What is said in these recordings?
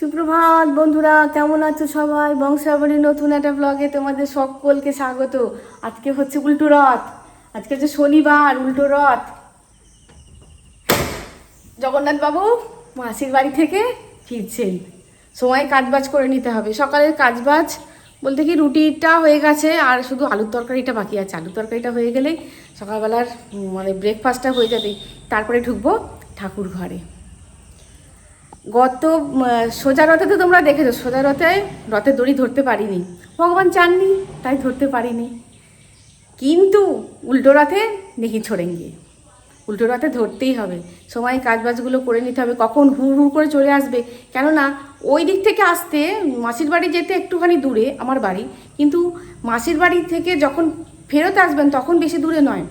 সুপ্রভাত, বন্ধুরা, কেমন আছো সবাই? বংশাবলীর নতুন একটা ব্লগে তোমাদের সকলকে স্বাগত। আজকে হচ্ছে উল্টো রথ। আজকে হচ্ছে শনিবার, উল্টো রথ। জগন্নাথ বাবু মাসির বাড়ি থেকে ফিরছেন। সময় কাজবাজ করে নিতে হবে। সকালের কাজবাজ বলতে কি, রুটিটা হয়ে গেছে, আর শুধু আলুর তরকারিটা বাকি আছে। আলুর তরকারিটা হয়ে গেলেই সকালবেলার মানে ব্রেকফাস্টটা হয়ে যাবে। তারপরে ঢুকবো ঠাকুর ঘরে। গত সোজা রথে তো তোমরা দেখেছ, সোজা রথে, রথের দড়ি ধরতে পারিনি। ভগবান চাননি, তাই ধরতে পারিনি। কিন্তু উল্টো রথে নেহি ছোড়েঙ্গে। উল্টো রথে ধরতেই হবে। সময় কাজবাজগুলো করে নিতে হবে। কখন হুড় হুড় করে চলে আসবে? কেননা, ওই দিক থেকে আসতে মাসির বাড়ি যেতে একটুখানি দূরে আমার বাড়ি। কিন্তু মাসির বাড়ি থেকে যখন ফেরত আসবেন, তখন বেশি দূরে নয়।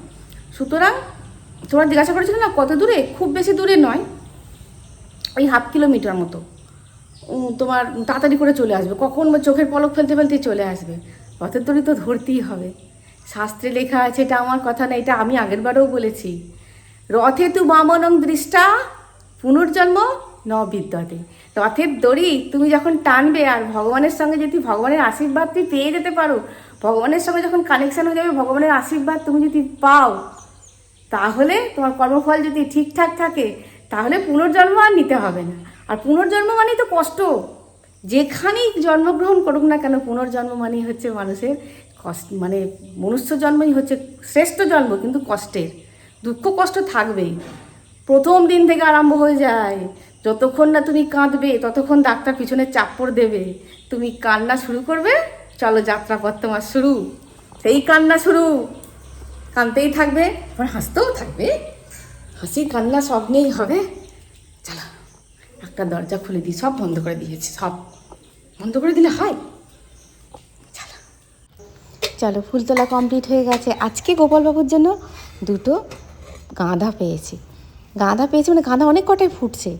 সুতরাং, তোমরা জিজ্ঞাসা করেছিল না, কত দূরে? খুব বেশি দূরে নয়। ওই হাফ কিলোমিটার মতো। তোমার তাড়াতাড়ি করে চলে আসবে। কখন বা চোখের পলক ফেলতে ফেলতে চলে আসবে। রথের দড়ি তো ধরতেই হবে। শাস্ত্রে লেখা আছে, এটা আমার কথা না, এটা আমি আগের বারেও বলেছি। রথে তু বামনং দৃষ্টা, পুনর্জন্ম ন বিদ্যতে রথের দড়ি তুমি যখন টানবে আর ভগবানের সঙ্গে যদি ভগবানের আশীর্বাদ তুমি পেয়ে যেতে পারো, ভগবানের সঙ্গে যখন কানেকশন হয়ে যাবে, ভগবানের আশীর্বাদ তুমি যদি পাও, তাহলে তোমার কর্মফল যদি ঠিকঠাক থাকে তাহলে পুনর্জন্ম আর নিতে হবে না। আর পুনর্জন্ম মানেই তো কষ্ট। যেখানেই জন্মগ্রহণ করুক না কেন, পুনর্জন্ম মানেই হচ্ছে মানুষের কষ্ট মানে মনুষ্য জন্মই হচ্ছে শ্রেষ্ঠ জন্ম, কিন্তু কষ্টের। দুঃখ কষ্ট থাকবেই। প্রথম দিন থেকে আরম্ভ হয়ে যায়। যতক্ষণ না তুমি কাঁদবে, ততক্ষণ ডাক্তার পিছনে চাপড় দেবে। তুমি কান্না শুরু করবে, চলো যাত্রাপথ তোমার শুরু। সেই কান্না শুরু। কানতেই থাকবে, আবার হাসতেও থাকবে। হাসি, কান্না সব নিয়েই হবে। চলো, একটা দরজা খুলে দিই, সব বন্ধ করে দিয়েছি, সব। বন্ধ করে দিলে হয়? চলো। চলো ফুল তোলা কমপ্লিট হয়ে গেছে। আজকে গোপালবাবুর জন্য দুটো গাঁদা পেয়েছি। গাঁদা পেয়েছি মানে গাঁদা অনেক কটাই ফুটছে।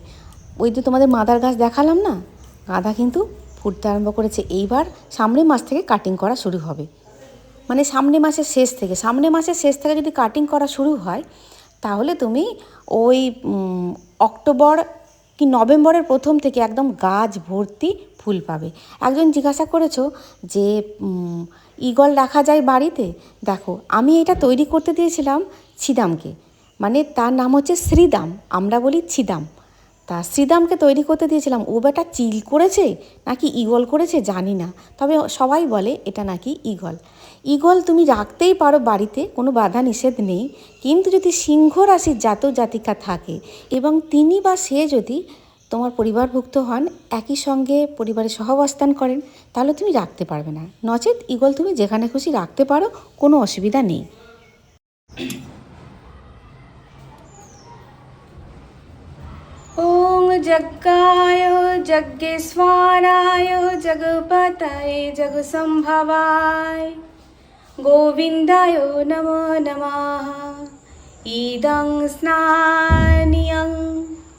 ওই যে তোমাদের মাদার গাছ দেখালাম না, গাঁদা কিন্তু ফুটতে আরম্ভ করেছে। এইবার সামনের মাস থেকে কাটিং করা শুরু হবে। মানে সামনে মাসের শেষ থেকে সামনে মাসের শেষ থেকে যদি কাটিং করা শুরু হয় তাহলে তুমি ওই অক্টোবর কি নভেম্বরের প্রথম থেকে একদম গাছ ভর্তি ফুল পাবে। একজন জিজ্ঞাসা করেছ যে ইগল রাখা যায় বাড়িতে? দেখো, আমি এটা তৈরি করতে দিয়েছিলাম ছিদামকে। মানে তার নাম হচ্ছে শ্রীদাম, আমরা বলি ছিদাম। তা শ্রীদামকে তৈরি করতে দিয়েছিলাম। ও বেটা চিল করেছে নাকি ইগল করেছে জানি না। তবে সবাই বলে এটা নাকি ইগল ইগল তুমি রাখতেই পারো বাড়িতে, কোনো বাধা নিষেধ নেই। কিন্তু যদি সিংহ রাশির জাতক জাতিকা থাকে এবং তিনি বা সে যদি তোমার পরিবারভুক্ত হন, একই সঙ্গে পরিবারে সহাবস্থান করেন, তাহলে তুমি রাখতে পারবে না। নচেত ইগল তুমি যেখানে খুশি রাখতে পারো, কোনো অসুবিধা নেই। ॐ जग्गाय जग्गेश्वराय जगपतये जगसम्भवाय गोविन्दाय नमो नमः। इदं स्नानियं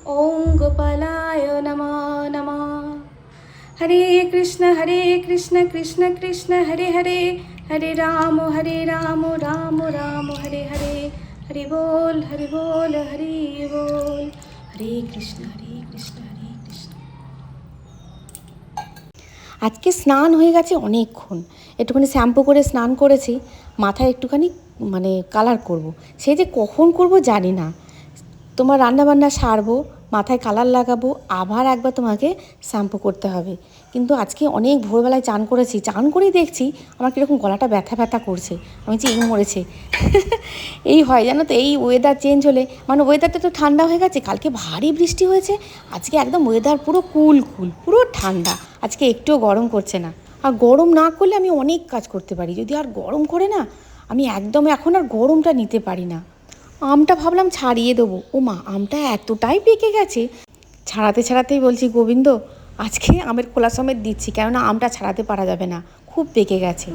ॐ गोपालाय नमो नमः। हरे कृष्ण हरे कृष्ण कृष्ण कृष्ण, हरे हरे। हरे राम हरे राम राम राम, हरे हरे। हरि बोल हरि बोल हरि बोल। আজকে স্নান হয়ে গেছে অনেকক্ষণ। একটুখানি শ্যাম্পু করে স্নান করেছি, মাথায় একটুখানি মানে কালার করব। সে যে কখন করব জানি না। তোমার রান্নাবান্না সারবো, মাথায় কালার লাগাবো, আবার একবার তোমাকে শ্যাম্পু করতে হবে। কিন্তু আজকে অনেক ভোরবেলায় চান করেছি, চান করেই দেখছি আমার কীরকম গলাটা ব্যথা ব্যথা করছে, আমি যে এই মরেছে। এই হয় জানো তো, এই ওয়েদার চেঞ্জ হলে মানে ওয়েদারটা তো ঠান্ডা হয়ে গেছে, কালকে ভারী বৃষ্টি হয়েছে, আজকে একদম ওয়েদার পুরো কুল কুল পুরো ঠান্ডা, আজকে একটুও গরম করছে না। আর গরম না করলে আমি অনেক কাজ করতে পারি, যদি আর গরম করে না, আমি একদম এখন আর গরমটা নিতে পারি না। আমটা ভাবলাম ছাড়িয়ে দেবো ও মা আমটা এতটাই পেকে গেছে, ছাড়াতে ছাড়াতেই বলছি, গোবিন্দ আজকে আমের খোলা সমেত দিচ্ছি কেননা আমটা ছাড়াতে পারা যাবে না। খুব পেকে গেছে।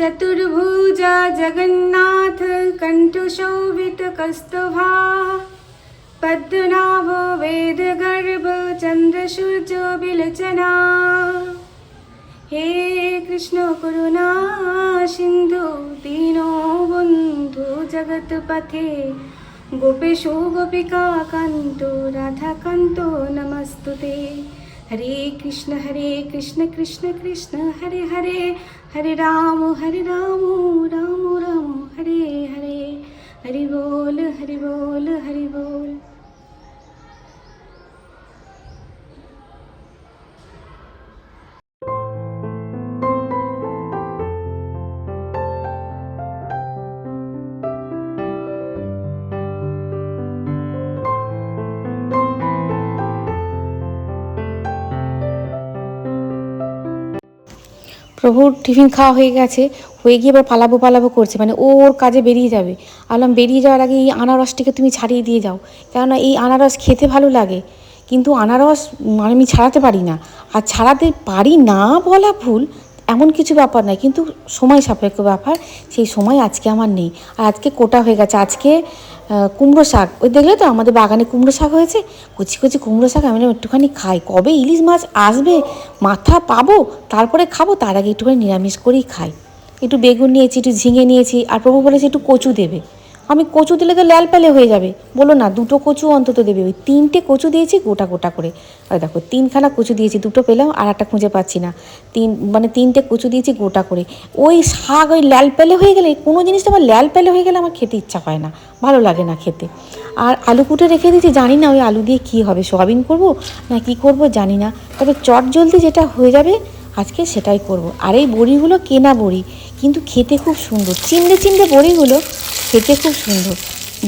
चतुर्भुजा जगन्नाथ कण्ठशोभितकस्तुभा पद्मनाभो वेदगर्भ चन्द्रसूर्यो विलोचना হে কৃষ্ণ করুণা সিন্ধু দীন বন্ধু জগৎপথে গোপেশ গোপিকা কান্ত রাধা কান্ত নমস্তুতে হরে কৃষ্ণ হরে কৃষ্ণ কৃষ্ণ কৃষ্ণ হরে হরে হরে রাম হরে রাম রাম রাম হরে হরে হরি বল হরি বল হরি বল প্রভুর টিফিন খাওয়া হয়ে গেছে, হয়ে গিয়ে এবার পালাবো পালাবো করছে মানে ও ওর কাজে বেরিয়ে যাবে। আলাম, বেরিয়ে যাওয়ার আগে এই আনারসটিকে তুমি ছাড়িয়ে দিয়ে যাও, কেননা এই আনারস খেতে ভালো লাগে। কিন্তু আনারস মানে আমি ছাড়াতে পারি না। আর ছাড়াতে পারি না বলা ভুল, এমন কিছু ব্যাপার নয়, কিন্তু সময় সাপেক্ষ ব্যাপার, সেই সময় আজকে আমার নেই। আর আজকে কোটা হয়ে গেছে, আজকে কুমড়ো শাক। ওই দেখলে তো আমাদের বাগানে কুমড়ো শাক হয়েছে। কচি কচি কুমড়ো শাক আমি একটুখানি খাই। কবে ইলিশ মাছ আসবে, মাথা পাবো, তারপরে খাব, তার আগে একটুখানি নিরামিষ করেই খাই। একটু বেগুন নিয়েছি, একটু ঝিঙে নিয়েছি, আর প্রভু বলেছে একটু কচু দেবে। আমি কচু দিলে তো ল্যাল প্যালে হয়ে যাবে। বলো না, দুটো কচু অন্তত দেবে। ওই তিনটে কচু দিয়েছি গোটা গোটা করে। আর দেখো, তিনখানা কচু দিয়েছি, দুটো পেলাম, আর একটা খুঁজে পাচ্ছি না। তিন মানে তিনটে কচু দিয়েছি গোটা করে। ওই শাক ওই ল্যাল প্যালে হয়ে গেলে, কোনো জিনিসটা আমার ল্যাল প্যালে হয়ে গেলে আমার খেতে ইচ্ছা হয় না। ভালো লাগে না খেতে। আর আলু কুটে রেখে দিয়েছি, জানি না ওই আলু দিয়ে কী হবে, সোয়াবিন করব না কি করব জানি না। তবে চট জলদি যেটা হয়ে যাবে, আজকে সেটাই করব। আর এই বড়িগুলো কেনা বড়ি, কিন্তু খেতে খুব সুন্দর। চিমড়ে চিমড়ে বড়িগুলো খেতে খুব সুন্দর।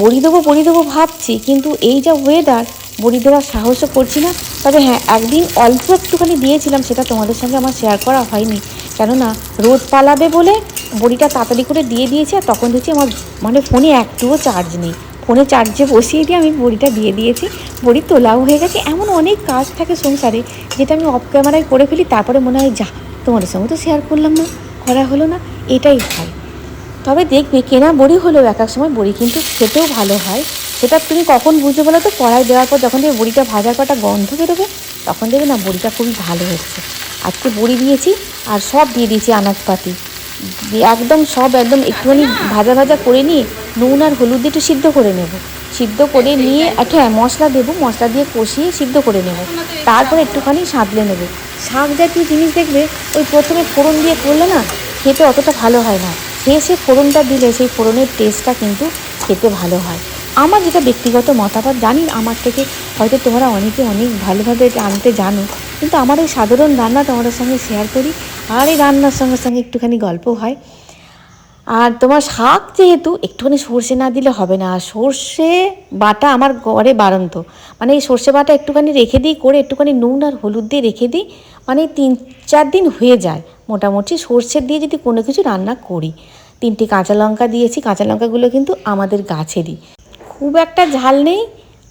বড়ি দেবো বড়ি দেবো ভাবছি, কিন্তু এই যা ওয়েদার বড়ি দেওয়ার সাহসও করছি না। তবে হ্যাঁ একদিন অল্প একটুখানি দিয়েছিলাম, সেটা তোমাদের সঙ্গে আমার শেয়ার করা হয়নি। কেননা, রোদ পালাবে বলে বড়িটা তাড়াতাড়ি করে দিয়ে দিয়েছি, আর তখন দেখছি আমার মানে ফোনে একটুও চার্জ নেই। ফোনে চার্জে বসিয়ে দিয়ে আমি বড়িটা দিয়ে দিয়েছি। বড়ি তোলাও হয়ে গেছে। এমন অনেক কাজ থাকে সংসারে, যেটা আমি অফ ক্যামেরায় করে ফেলি, তারপরে মনে হয় যা তোমাদের সঙ্গে তো শেয়ার করলাম না, করা হলো না। এটাই হয় তবে দেখবে কেনা বড়ি হলেও এক এক সময় বড়ি কিন্তু খেতেও ভালো হয়। সেটা তুমি কখন বুঝবে বলো তো? কড়াই দেওয়ার পর যখন দেখবে বড়িটা ভাজার কটা গন্ধ বেরোবে, তখন দেখবে না বড়িটা খুবই ভালো হচ্ছে। আজকে বড়ি দিয়েছি আর সব দিয়ে দিয়েছি আনাজপাতি। একদম সব একদম একটুখানি ভাজা ভাজা করে নিয়ে নুন আর হলুদ দিয়ে একটু সিদ্ধ করে নেব। সিদ্ধ করে নিয়ে একটা হ্যাঁ মশলা দেবো, মশলা দিয়ে কষিয়ে সিদ্ধ করে নেব। তারপরে একটুখানি সাঁতলে নেব। শাক জাতীয় জিনিস দেখবে ওই প্রথমে ফোড়ন দিয়ে করলে না খেতে অতটা ভালো হয় না। শেষে ফোড়নটা দিলে সেই ফোড়নের টেস্টটা কিন্তু খেতে ভালো হয়। আমার যেটা ব্যক্তিগত মতামত, জানি আমার থেকে হয়তো তোমরা অনেকে অনেক ভালোভাবে আনতে জানো, কিন্তু আমার এই সাধারণ রান্না তোমাদের সঙ্গে শেয়ার করি, আর এই রান্নার সঙ্গে সঙ্গে একটুখানি গল্প হয়। আর তোমার শাক যেহেতু একটুখানি সর্ষে না দিলে হবে না, আর সর্ষে বাটা আমার ঘরে বাড়ন্ত। মানে এই সর্ষে বাটা একটুখানি রেখে দিই, করে একটুখানি নুন আর হলুদ দিয়ে রেখে দিই মানে তিন চার দিন হয়ে যায়। মোটামুটি সর্ষে দিয়ে যদি কোনো কিছু রান্না করি। তিনটে কাঁচা লঙ্কা দিয়েছি, কাঁচা লঙ্কাগুলো কিন্তু আমাদের গাছেরই। খুব একটা ঝাল নেই,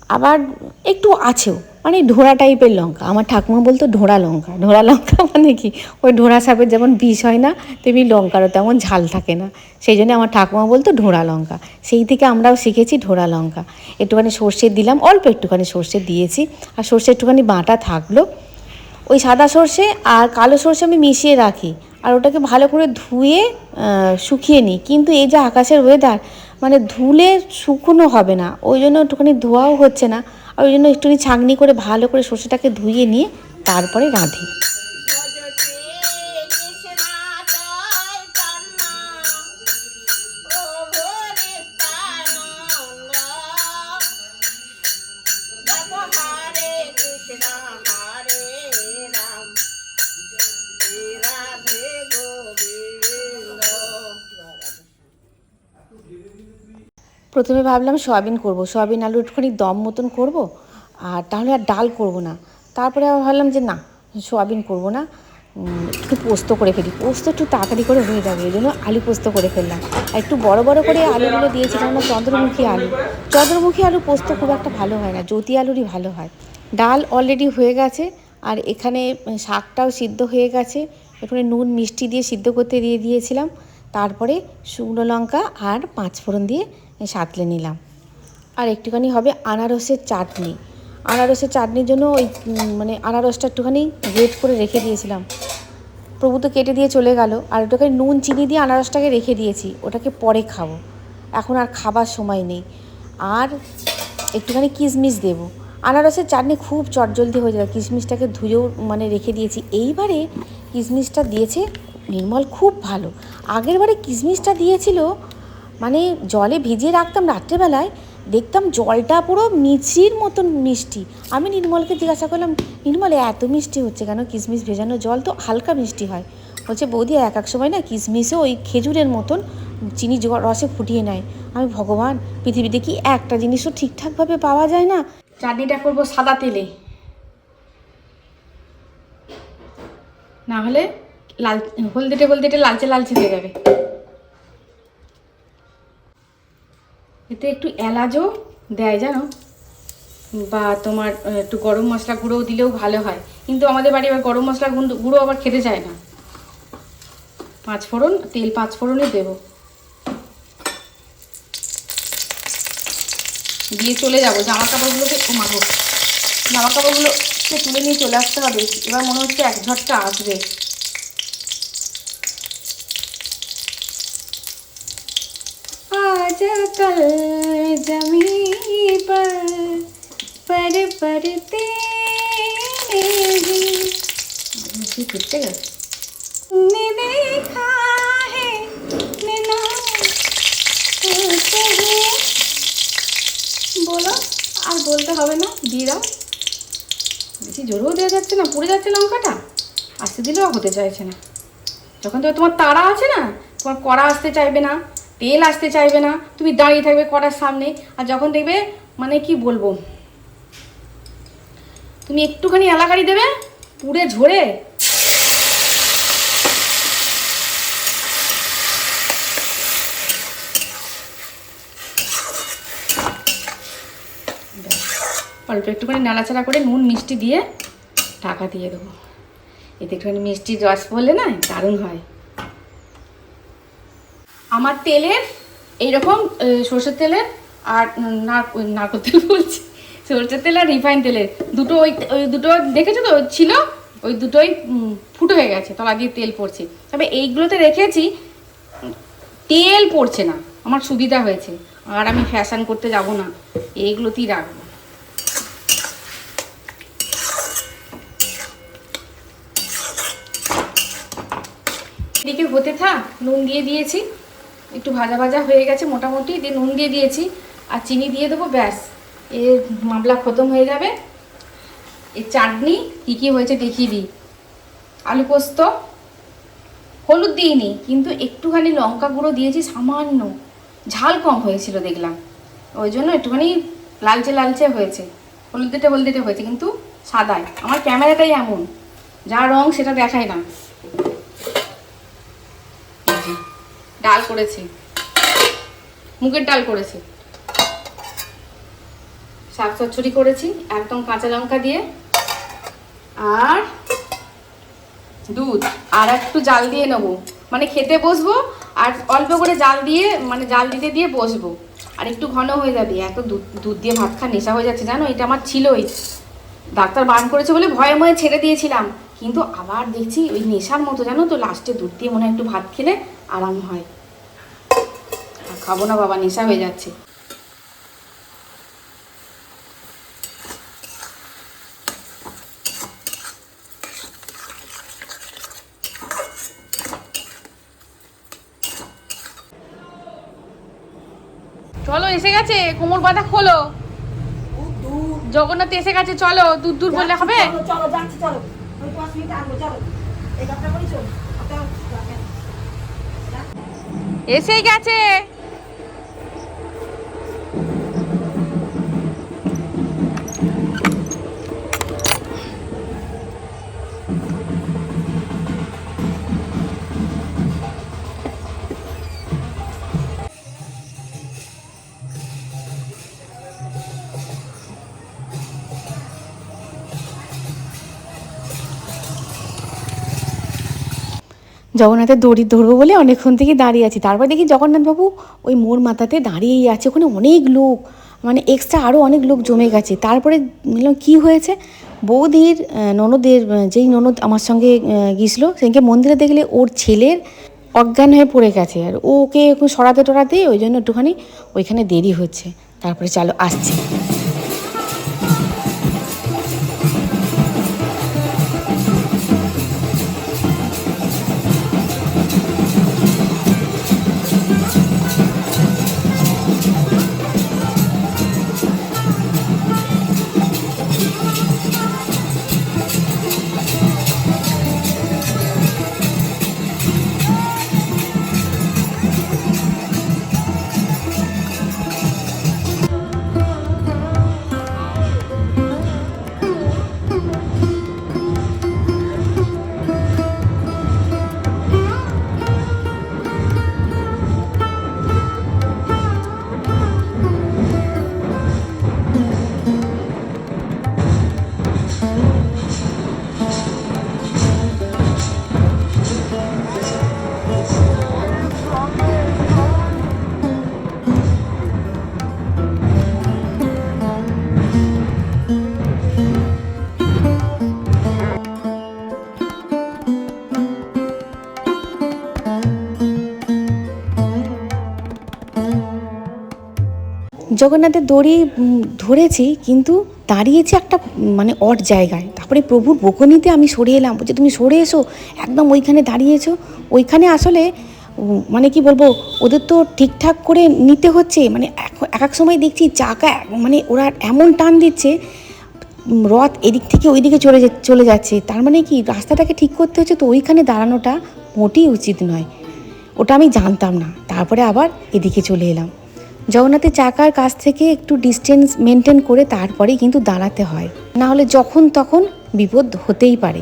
আবার একটু আছেও মানে ঢোড়া টাইপের লঙ্কা। আমার ঠাকুমা বলতো ঢোড়া লঙ্কা। ঢোড়া লঙ্কা মানে কি? ওই ঢোড়া সাপের যেমন বিষ হয় না, তেমনি লঙ্কারও তেমন ঝাল থাকে না। সেই জন্য আমার ঠাকুমা বলতো ঢোড়া লঙ্কা। সেই থেকে আমরাও শিখেছি ঢোড়া লঙ্কা। একটুখানি সর্ষে দিলাম, অল্প একটুখানি সর্ষে দিয়েছি। আর সর্ষে একটুখানি বাঁটা থাকল। ওই সাদা সর্ষে আর কালো সর্ষে আমি মিশিয়ে রাখি। আর ওটাকে ভালো করে ধুয়ে শুকিয়ে নিই। কিন্তু এই যে আকাশের ওয়েদার মানে ধুলে শুকনো হবে না। ওই জন্য একটুখানি ধোয়াও হচ্ছে না। আর ওই জন্য একটুখানি ছাঁকনি করে ভালো করে সর্ষেটাকে ধুয়ে নিয়ে তারপরে রাঁধি। প্রথমে ভাবলাম সয়াবিন করব। সয়াবিন আলু একটুখানি দম মতন করব, আর তাহলে আর ডাল করব না। তারপরে আবার ভাবলাম যে না, সয়াবিন করব না একটু পোস্ত করে ফেলি। পোস্ত একটু তাড়াতাড়ি করে হয়ে যাবে, এই জন্য আলু পোস্ত করে ফেললাম। আর একটু বড় বড় করে আলুগুলো দিয়েছিলাম না চন্দ্রমুখী আলু। চন্দ্রমুখী আলু পোস্ত খুব একটা ভালো হয় না, জ্যোতি আলুরই ভালো হয়। ডাল অলরেডি হয়ে গেছে, আর এখানে শাকটাও সিদ্ধ হয়ে গেছে। এখানে নুন, মিষ্টি দিয়ে সিদ্ধ করতে দিয়ে দিয়েছিলাম। তারপরে শুকনো লঙ্কা আর পাঁচ ফোড়ন দিয়ে সাঁতলে নিলাম। আর একটুখানি হবে আনারসের চাটনি। আনারসের চাটনির জন্য ওই মানে আনারসটা একটুখানি গ্রেট করে রেখে দিয়েছিলাম। প্রভু তো কেটে দিয়ে চলে গেল, আর ওটাকে নুন, চিনি দিয়ে আনারসটাকে রেখে দিয়েছি, ওটাকে পরে খাব। এখন আর খাবার সময় নেই। আর একটুখানি কিশমিশ দেবো। আনারসের চাটনি খুব চটজলদি হয়ে যায়, কিশমিশটাকে ধুয়েও মানে রেখে দিয়েছি। এইবারে কিশমিশটা দিয়েছে নির্মল, খুব ভালো। আগের বারে কিশমিশটা দিয়েছিল মানে জলে ভিজিয়ে রাখতাম রাত্রেবেলায়, দেখতাম জলটা পুরো মিচির মতন মিষ্টি। আমি নির্মলকে জিজ্ঞাসা করলাম, নির্মল, এত মিষ্টি হচ্ছে কেন? কিশমিশ ভেজানো জল তো হালকা মিষ্টি হয়। বলছে, বৌদি, এক এক সময় না কিশমিশও ওই খেজুরের মতন চিনি রসে ফুটিয়ে নেয়। আমি, ভগবান, পৃথিবীতে কি একটা জিনিসও ঠিকঠাকভাবে পাওয়া যায় না? চাটনিটা করব সাদা তেলে। না হলে লাল হলদেটে হলদেটে লালচে লালচে হয়ে যাবে। এতে একটু এলাচও দেয়, জানো? বা তোমার একটু গরম মশলা গুঁড়োও দিলেও ভালো হয়। কিন্তু আমাদের বাড়ি আবার গরম মশলা গুঁড়ো আবার খেতে চায় না। পাঁচ ফোড়ন, তেল পাঁচ ফোড়নই দেবো। দিয়ে চলে যাব। জামা কাপড়গুলোকে মাগো জামা কাপড়গুলোকে তুলে নিয়ে চলে আসতে হবে। এবার মনে হচ্ছে এক ঝটকা আসবে। आज कल जमी पर पर परते नहीं কি ফিরতে গেছে ने देखा है नैना होते हैं বলো আর বলতে হবে না দিয়ে দাও বেশি জোরেও দেওয়া যাচ্ছে না পুড়ে যাচ্ছে লঙ্কাটা আসতে দিলেও হতে চাইছে না যখন তো তোমার তাড়া আছে না তোমার কড়া আসতে চাইবে না তেল আসতে চাইবে না, তুমি দাঁড়িয়ে থাকবে কড়ার সামনে, আর যখন দেখবে মানে কি বলব? তুমি একটুখানি এলাকারি দেবে, পুড়ে ঝরে। অল্প একটুখানি নাড়াচাড়া করে নুন, মিষ্টি দিয়ে ঢাকা দিয়ে দেবো। এতে একটুখানি মিষ্টির রস পড়লে না দারুণ হয়। আমার তেলের, এইরকম সর্ষের তেলের আর নার- নারকোল তেল বলছি। সর্ষের তেল আর রিফাইন তেলের। দুটো ওই ওই দুটো দেখেছ তো? ছিল, ওই দুটোই ফুটো হয়ে গেছে। তলা দিয়ে তেল পড়ছে। তবে এইগুলোতে রেখেছি, তেল পড়ছে না। আমার সুবিধা হয়েছে। আর আমি ফ্যাশন করতে যাব না। এইগুলোতেই রাখব। এদিকে হতে থাক, নুন দিয়ে দিয়েছি। একটু ভাজা ভাজা হয়ে গেছে মোটামুটি, দিয়ে নুন দিয়ে দিয়েছি, আর চিনি দিয়ে দেবো, ব্যাস। এর মামলা খতম হয়ে যাবে। এই চাটনি কী কী হয়েছে দেখিয়ে দিই। আলু পোস্ত, হলুদ দিইনি, কিন্তু একটুখানি লঙ্কা গুঁড়ো দিয়েছি, সামান্য। ঝাল কম হয়েছিল দেখলাম। ওই জন্য একটুখানি লালচে লালচে হয়েছে। হলুদেটে হলদেটে হয়েছে, কিন্তু সাদায়। আমার ক্যামেরাটাই এমন। যা রং সেটা দেখায় না। ডাল করেছি। মুগের ডাল করেছি। শাক চচ্চড়ি করেছি, একদম কাঁচা লঙ্কা দিয়ে। আর দুধ, আর একটু জাল দিয়ে নেব। মানে খেতে বসবো, আর অল্প করে জাল দিয়ে মানে জাল দিতে দিয়ে বসবো। আর একটু ঘন হয়ে যাবে, এত দুধ দুধ দিয়ে ভাত খা নেশা হয়ে যাচ্ছে, জানো? এটা আমার ছিলই। ডাক্তার বান করেছে বলে ভয়ে ভয়ে ছেড়ে দিয়েছিলাম। কিন্তু আবার দেখছি ওই নেশার মতো, জানো তো লাস্টে দুধ দিয়ে মনে হয় একটু ভাত খেলে আরাম হয়। খাব না বাবা নেশা হয়ে যাচ্ছে। চলো এসে গেছে কোমর বাঁধা খোলো। জগন্নাথ এসে গেছে চলো দূর দূর বললে হবে? চলো যাচ্ছি চলো। ওই পাঁচ মিনিট আনব চলো। এই করি চলো এসেই গেছে। জগন্নাথের দড়ি ধরবো বলে অনেকক্ষণ থেকে দাঁড়িয়ে আছি। তারপর দেখি জগন্নাথবাবু ওই মোড় মাথাতে দাঁড়িয়েই আছে, ওখানে অনেক লোক মানে এক্সট্রা আরও অনেক লোক জমে গেছে। তারপরে বললাম, কী হয়েছে? বৌদির ননদের যেই ননদ আমার সঙ্গে গিয়েছিল, সেদিনকে মন্দিরে দেখলে ওর ছেলের অজ্ঞান হয়ে পড়ে গেছে। আর ওকে সরাতে টরাতে ওই জন্য একটুখানি ওইখানে দেরি হচ্ছে। তারপরে চলো, আসছি। জগন্নাথের দড়ি ধরেছি, কিন্তু দাঁড়িয়েছি একটা মানে অট জায়গায়। তারপরে প্রভুর বকনিতে আমি সরে এলাম। বলছে, তুমি সরে এসো। একদম ওইখানে দাঁড়িয়েছো। ওইখানে আসলে মানে কি বলব, ওদের তো ঠিকঠাক করে নিতে হচ্ছে। মানে এক- এক সময় দেখছি চাকা মানে ওরা এমন টান দিচ্ছে রথ এদিক থেকে ওইদিকে চলে চলে যাচ্ছে। তার মানে কি, রাস্তাটাকে ঠিক করতে হচ্ছে তো ওইখানে দাঁড়ানোটা মোটেই উচিত নয়। ওটা আমি জানতাম না। তারপরে আবার এদিকে চলে এলাম। জগন্নাথের চাকার কাছ থেকে একটু ডিস্টেন্স মেনটেন করে তারপরেই কিন্তু দাঁড়াতে হয়। না হলে যখন তখন বিপদ হতেই পারে।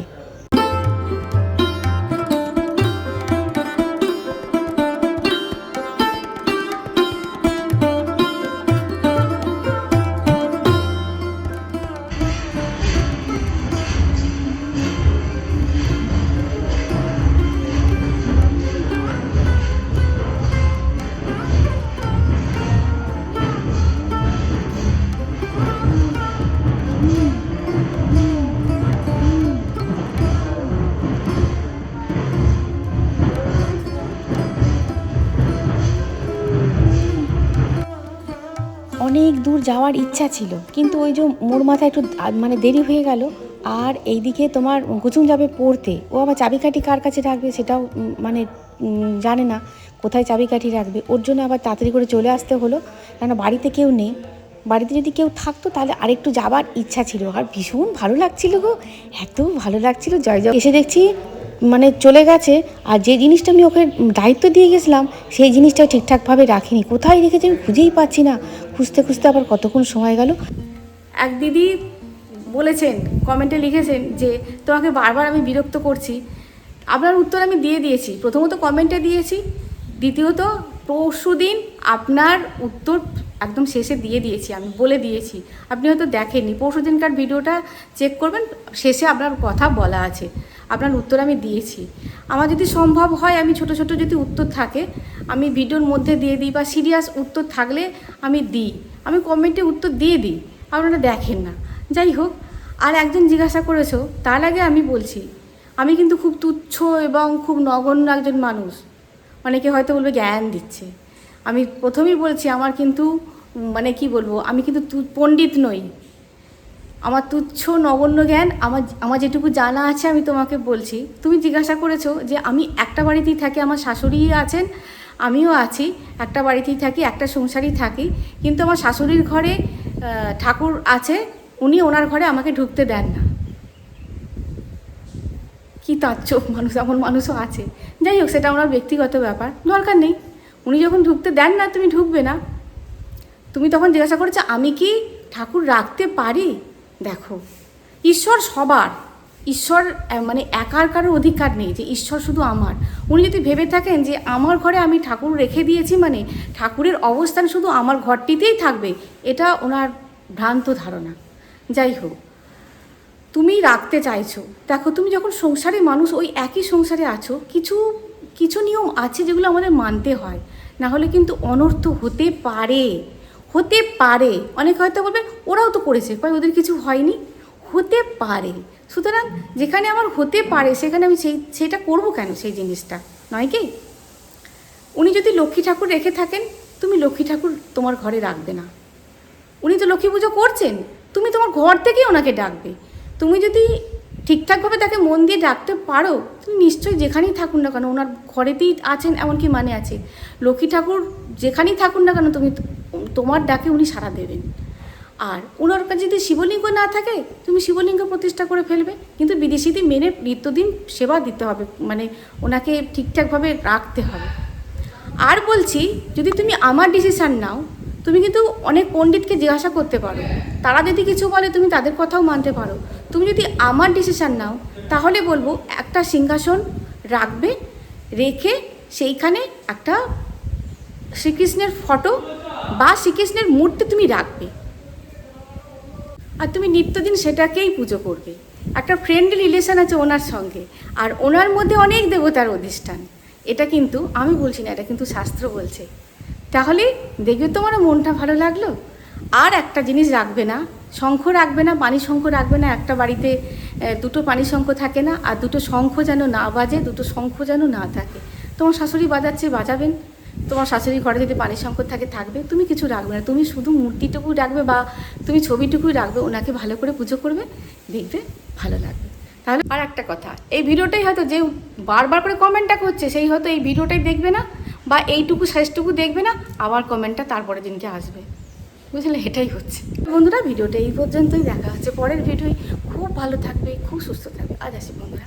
অনেক দূর যাওয়ার ইচ্ছা ছিল। কিন্তু ওই যে মোর মাথায় একটু মানে দেরি হয়ে গেল আর এইদিকে তোমার কুচুম যাবে পড়তে। ও আবার চাবিকাঠি কার কাছে রাখবে সেটাও মানে জানে না কোথায় চাবিকাঠি রাখবে। ওর জন্য আবার তাড়াতাড়ি করে চলে আসতে হলো। কেন বাড়িতে কেউ নেই। বাড়িতে যদি কেউ থাকতো তাহলে আরেকটু যাবার ইচ্ছা ছিল। আর ভীষণ ভালো লাগছিল গো। এত ভালো লাগছিল। জয় জয়। এসে দেখছি মানে চলে গেছে, আর যে জিনিসটা আমি ওকে দায়িত্ব দিয়ে গেছিলাম, সেই জিনিসটা ঠিকঠাকভাবে রাখিনি। কোথায় রেখেছি আমি খুঁজেই পাচ্ছি না। খুঁজতে খুঁজতে আবার কতক্ষণ সময় গেল? এক দিদি বলেছেন কমেন্টে লিখেছেন যে, তোমাকে বারবার আমি বিরক্ত করছি। আপনার উত্তর আমি দিয়ে দিয়েছি। প্রথমত কমেন্টে দিয়েছি, দ্বিতীয়ত পরশু দিন আপনার উত্তর একদম শেষে দিয়ে দিয়েছি, আমি বলে দিয়েছি। আপনি হয়তো দেখেননি, পরশু দিনকার ভিডিওটা চেক করবেন, শেষে আপনার কথা বলা আছে। আপনার উত্তর আমি দিয়েছি। আমার যদি সম্ভব হয় আমি ছোট ছোট যদি উত্তর থাকে, আমি ভিডিওর মধ্যে দিয়ে দিই বা সিরিয়াস উত্তর থাকলে আমি দিই। আমি কমেন্টে উত্তর দিয়ে দিই, আপনারা দেখেন না। যাই হোক, আর একজন জিজ্ঞাসা করেছ, তার আগে আমি বলছি, আমি কিন্তু খুব তুচ্ছ এবং খুব নগণ্য একজন মানুষ। অনেকে হয়তো বলবে জ্ঞান দিচ্ছে। আমি প্রথমেই বলছি, আমার কিন্তু মানে কি বলব, আমি কিন্তু পণ্ডিত নই। আমার তুচ্ছ নগণ্য জ্ঞান, আমার আমার যেটুকু জানা আছে আমি তোমাকে বলছি। তুমি জিজ্ঞাসা করেছ যে আমি একটা বাড়িতেই থাকি, আমার শাশুড়ি আছেন, আমিও আছি, একটা বাড়িতেই থাকি, একটা সংসারই থাকি, কিন্তু আমার শাশুড়ির ঘরে ঠাকুর আছে, উনি ওনার ঘরে আমাকে ঢুকতে দেন না। কি তাচ্ছপ মানুষ, এমন মানুষও আছে। যাই হোক, সেটা ওনার ব্যক্তিগত ব্যাপার, দরকার নেই। উনি যখন ঢুকতে দেন না, তুমি ঢুকবে না। তুমি তখন জিজ্ঞাসা করেছ, আমি কি ঠাকুর রাখতে পারি? দেখো, ঈশ্বর সবার। ঈশ্বর মানে একার কারোর অধিকার নেই যে ঈশ্বর শুধু আমার। উনি যদি ভেবে থাকেন যে আমার ঘরে আমি ঠাকুর রেখে দিয়েছি মানে ঠাকুরের অবস্থান শুধু আমার ঘরটিতেই থাকবে, এটা ওনার ভ্রান্ত ধারণা। যাই হোক, তুমি রাখতে চাইছো। দেখো, তুমি যখন সংসারে মানুষ ওই একই সংসারে আছো, কিছু কিছু নিয়ম আছে যেগুলো আমাদের মানতে হয়। না হলে কিন্তু অনর্থ হতে পারে। হতে পারে। অনেক হয়তো বলবে, ওরাও তো করেছে কয় ওদের কিছু হয়নি। হতে পারে। সুতরাং যেখানে আমার হতে পারে, সেখানে আমি সেই, সেটা করব কেন সেই জিনিসটা? নয় কি? উনি যদি লক্ষ্মী ঠাকুর রেখে থাকেন, তুমি লক্ষ্মী ঠাকুর তোমার ঘরে রাখবে না। উনি তো লক্ষ্মী পুজো করছেন, তুমি তোমার ঘর থেকেই ওনাকে ডাকবে। তুমি যদি ঠিকঠাকভাবে তাকে মন দিয়ে ডাকতে পারো, তুমি নিশ্চয়ই যেখানেই থাকুন না কেন, ওনার ঘরেতেই আছেন এমনকি মানে আছে। লক্ষ্মী ঠাকুর যেখানেই থাকুন না কেন, তুমি তোমার ডাকে উনি সাড়া দেবেন। আর ওনার কাছে যদি শিবলিঙ্গ না থাকে, তুমি শিবলিঙ্গ প্রতিষ্ঠা করে ফেলবে। কিন্তু বিদেশিদের মেনে নিত্যদিন সেবা দিতে হবে মানে ওনাকে ঠিকঠাকভাবে রাখতে হবে। আর বলছি, যদি তুমি আমার ডিসিশান নাও, তুমি কিন্তু অনেক পণ্ডিতকে জিজ্ঞাসা করতে পারো। তারা যদি কিছু বলে, তুমি তাদের কথাও মানতে পারো। তুমি যদি আমার ডিসিশান নাও, তাহলে বলব একটা সিংহাসন রাখবে, রেখে সেইখানে একটা শ্রীকৃষ্ণের ফটো বা শ্রীকৃষ্ণের মূর্তি তুমি রাখবে। আর তুমি নিত্যদিন সেটাকেই পুজো করবে। একটা ফ্রেন্ডলি রিলেশন আছে ওনার সঙ্গে। আর ওনার মধ্যে অনেক দেবতার অধিষ্ঠান। এটা কিন্তু আমি বলছি না, এটা কিন্তু শাস্ত্র বলছে। তাহলে দেখবে তোমার মনটা ভালো লাগল? আর একটা জিনিস রাখবে না শঙ্খ রাখবে না, পানি শঙ্খ রাখবে না, একটা বাড়িতে দুটো পানি শঙ্খ থাকে না, আর দুটো শঙ্খ যেন না বাজে, দুটো শঙ্খ যেন না থাকে। তোমার শাশুড়ি বাজাচ্ছে, বাজাবেন? তোমার শাশুড়ি ঘরে যদি পানি সংকট থাকে, থাকবে? তুমি কিছু রাখবে না। তুমি শুধু মূর্তিটুকু রাখবে বা তুমি ছবিটুকুই রাখবে, ওনাকে ভালো করে পুজো করবে, দেখবে ভালো লাগবে। তাহলে আর একটা কথা, এই ভিডিওটাই হয়তো যে বারবার করে কমেন্টটা করছে, সেই হয়তো এই ভিডিওটাই দেখবে না বা এইটুকু সাইজটুকু দেখবে না, আবার কমেন্টটা তারপরে দিনকে আসবে। বুঝলে, এটাই হচ্ছে। বন্ধুরা, ভিডিওটা এই পর্যন্তই। দেখা হচ্ছে পরের ভিডিওই খুব ভালো থাকবে, খুব সুস্থ থাকবে। আজ আসি, বন্ধুরা।